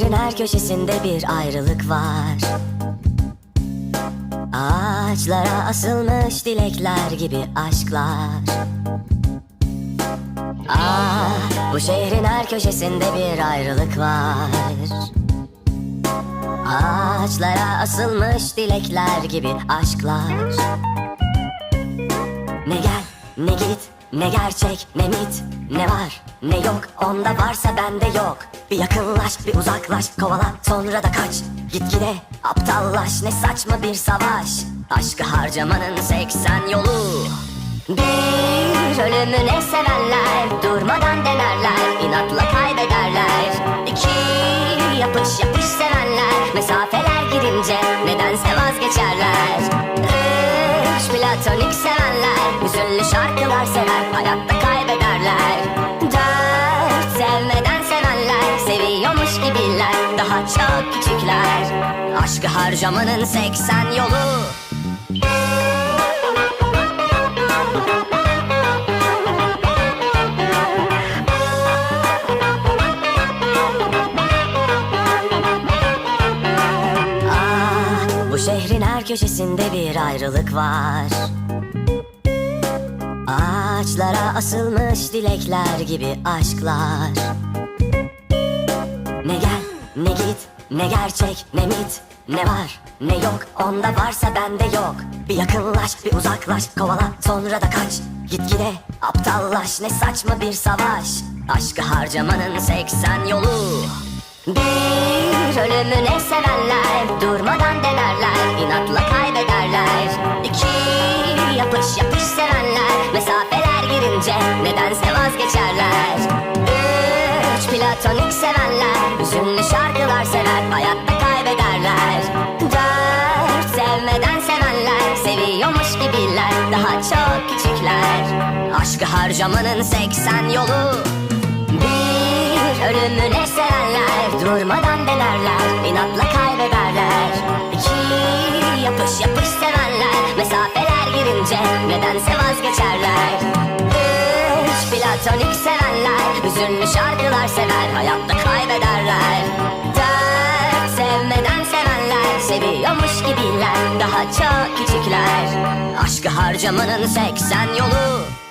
her köşesinde bir ayrılık var. Ağaçlara asılmış dilekler gibi aşklar. Ah bu şehrin her köşesinde bir ayrılık var. Ağaçlara asılmış dilekler gibi aşklar. Ne gel ne git ne gerçek ne mit Ne var ne yok. Onda varsa bende yok. Bir yakınlaş bir uzaklaş kovala sonra da kaç. Gitgide aptallaş ne saçma bir savaş. Aşkı harcamanın 80 yolu. Bir ölümüne sevenler durmadan denerler inatla kaybederler. İki yapış yapış sevenler mesafeler girince nedense vazgeçerler. Üç platonik hüzünlü şarkılar sever hayatta kaybederler. Dört sevmeden sevenler seviyormuş gibiler daha çok küçükler. Aşkı harcamanın 80 yolu. Ah, şehrin her köşesinde bir ayrılık var. Ağaçlara asılmış dilekler gibi aşklar. Ne gel, ne git, ne gerçek, ne mit, ne var, ne yok. Onda varsa bende yok. Bir yakınlaş, bir uzaklaş, kovala, sonra da kaç. Gitgide aptallaş, ne saçma bir savaş. Aşkı harcamanın 80 yolu. Bir ölümüne sevenler durmadan denerler inatla kaybederler İki yapış yapış sevenler mesafeler girince nedense vazgeçerler. Üç platonik sevenler hüzünlü şarkılar sever hayatta kaybederler. Dört sevmeden sevenler seviyormuş gibiler daha çok küçükler. Aşkı harcamanın 80 yolu bir ölümüne sevenler durmadan denerler inatla kaybederler hüzünlü şarkılar sever hayatta kaybederler. Dört sevmeden sevenler seviyormuş gibiler daha çok küçükler. Aşkı harcamanın 80 yolu